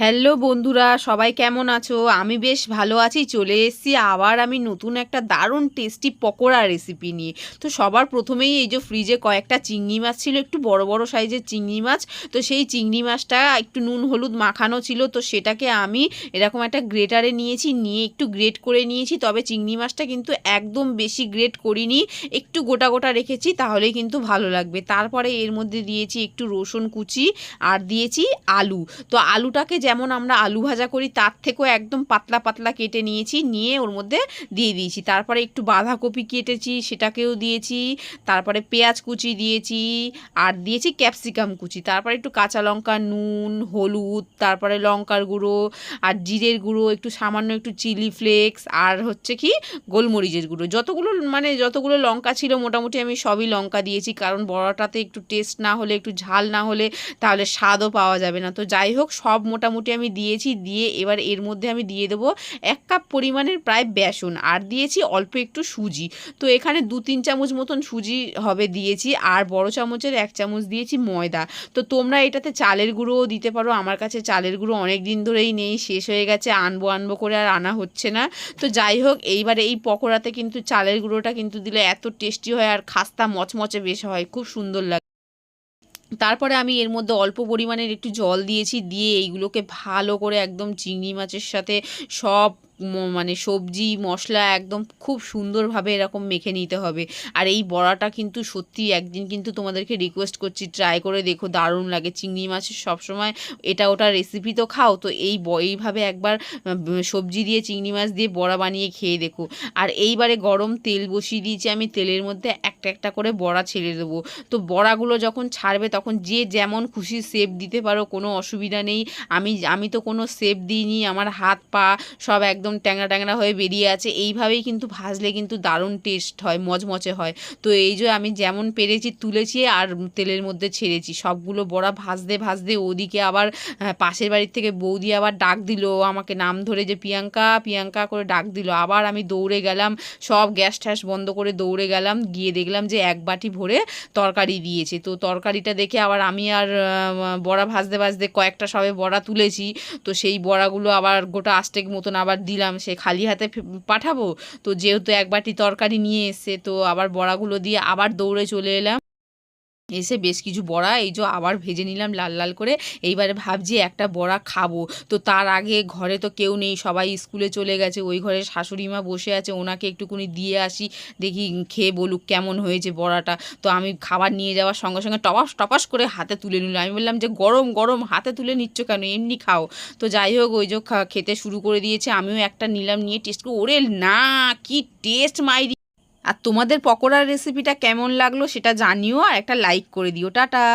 Hello বন্ধুরা, সবাই কেমন আছো? আমি বেশ ভালো আছি, চলে এসেছি আবার আমি নতুন একটা দারুণ টেস্টি পকোড়া রেসিপি নিয়ে। তো সবার প্রথমেই এই যে ফ্রিজে কয়েকটা চিংড়ি মাছ ছিল, একটু বড় বড় সাইজের চিংড়ি মাছ, তো সেই চিংড়ি মাছটা একটু নুন হলুদ মাখানো ছিল, তো সেটাকে আমি এরকম একটা গ্রেটারে নিয়েছি, নিয়ে একটু গ্রেট করে নিয়েছি, তবে চিংড়ি মাছটা কিন্তু একদম বেশি গ্রেট করিনি, একটু গোটা গোটা রেখেছি, তাহলেই কিন্তু ভালো লাগবে। তারপরে এর মধ্যে দিয়েছি একটু রসুন কুচি, আর দিয়েছি আলু। তো আলুটাকে যেমন আমরা আলু ভাজা করি, তার থেকেও একদম পাতলা পাতলা কেটে নিয়েছি, নিয়ে ওর মধ্যে দিয়ে দিয়েছি। তারপরে একটু বাঁধাকপি কেটেছি, সেটাকেও দিয়েছি, তারপরে পেঁয়াজ কুচি দিয়েছি, আর দিয়েছি ক্যাপসিকাম কুচি। তারপরে একটু কাঁচা লঙ্কা, নুন, হলুদ, তারপরে লঙ্কার গুঁড়ো, আর জিরের গুঁড়ো, একটু সামান্য একটু চিলি ফ্লেক্স, আর হচ্ছে কি গোলমরিচের গুঁড়ো। যতগুলো মানে যতগুলো লঙ্কা ছিল, মোটামুটি আমি সবই লঙ্কা দিয়েছি, কারণ বড়াটাতে একটু টেস্ট না হলে, একটু ঝাল না হলে তাহলে স্বাদও পাওয়া যাবে না। তো যাই হোক, সব মোটামুটি আমি দিয়েছি, দিয়ে এবার এর মধ্যে আমি দিয়ে দেবো এক কাপ পরিমাণের প্রায় বেসন, আর দিয়েছি অল্প একটু সুজি। তো এখানে দু তিন চামচ মতন সুজি হবে দিয়েছি, আর বড় চামচের এক চামচ দিয়েছি ময়দা। তো তোমরা এটাতে চালের গুঁড়োও দিতে পারো, আমার কাছে চালের গুঁড়ো অনেক দিন ধরেই নেই, শেষ হয়ে গেছে, আনব আনব করে আর আনা হচ্ছে না। তো যাই হোক, এইবারে এই পকোড়াতে কিন্তু চালের গুঁড়োটা কিন্তু দিলে এত টেস্টি হয় আর খাস্তা মচমচে বেশ হয়, খুব সুন্দর লাগে। তারপরে আমি এর মধ্যে অল্প পরিমাণের একটু জল দিয়েছি, দিয়ে এইগুলোকে ভালো করে একদম চিংড়ি মাছের সাথে সব মানে সবজি, মশলা একদম খুব সুন্দরভাবে এরকম মেখে নিতে হবে। আর এই বড়াটা কিন্তু সত্যি একদিন কিন্তু তোমাদেরকে রিকোয়েস্ট করছি ট্রাই করে দেখো, দারুণ লাগে। চিংড়ি মাছের সবসময় এটা ওটা রেসিপি তো খাও, তো এই এইভাবে একবার সবজি দিয়ে চিংড়ি মাছ দিয়ে বড়া বানিয়ে খেয়ে দেখো। আর এইবারে গরম তেল বসিয়ে দিয়েছি আমি, তেলের মধ্যে একটা একটা করে বড়া ছেড়ে দেবো। তো বড়াগুলো যখন ছাড়বে তখন যে যেমন খুশি সেপ দিতে পারো, কোনো অসুবিধা নেই। আমি আমি তো কোনো সেপ দিইনি, আমার হাত পা সব একদম ট্যাংরা ট্যাংরা হয়ে বেরিয়ে আছে। এইভাবেই কিন্তু ভাজলে কিন্তু দারুণ টেস্ট হয় মজমচে হয়। তো এই যে আমি যেমন পেরেছি তুলেছি আর তেলের মধ্যে ছেড়েছি। সবগুলো বড়া ভাজতে ভাজতে ওদিকে আবার পাশের বাড়ির থেকে বৌদি আবার ডাক দিল। আমাকে নাম ধরে যে প্রিয়াঙ্কা প্রিয়াঙ্কা করে ডাক দিল। আবার আমি দৌড়ে গেলাম, সব গ্যাস ঠ্যাস বন্ধ করে দৌড়ে গেলাম, গিয়ে দেখলাম যে এক বাটি ভরে তরকারি দিয়েছে। তো তরকারিটা দেখে আবার আমি আর বড়া ভাজতে ভাজতে কয়েকটা সবে বড়া তুলেছি। তো সেই বড়াগুলো আবার গোটা আষ্টেক মতন আবার দিলাম, সে খালি হাতে পাঠাবো? তো যেহেতু এক বাটি তরকারি নিয়ে এসে তো আবার বড়াগুলো দিয়ে আবার দৌড়ে চলে এলাম। এসে বেশ কিছু বড়া, এই যে আবার ভেজে নিলাম লাল লাল করে। এইবারে ভাবছি একটা বড়া খাব। তো তার আগে ঘরে তো কেউ নেই, সবাই স্কুলে চলে গেছে। ওই ঘরে শাশুড়ি মা বসে আছে, ওনাকে একটুকুনি দিয়ে আসি, দেখি খেয়ে বলুক কেমন হয়েছে বড়াটা। তো আমি খাবার নিয়ে যাওয়ার সঙ্গে সঙ্গে টপাস টপাস করে হাতে তুলে নিলাম। আমি বললাম যে, গরম গরম, হাতে তুলে নিচ্ছ কেন? এমনি খাও। তো যাই হোক, ওই যে খেতে শুরু করে দিয়েছে। আমিও একটা নিলাম, নিয়ে টেস্ট করে। ওরে না, কি টেস্ট মাইরি! আর তোমাদের পকোড়ার রেসিপিটা কেমন লাগল সেটা জানিও আর একটা লাইক করে দিও। টাটা!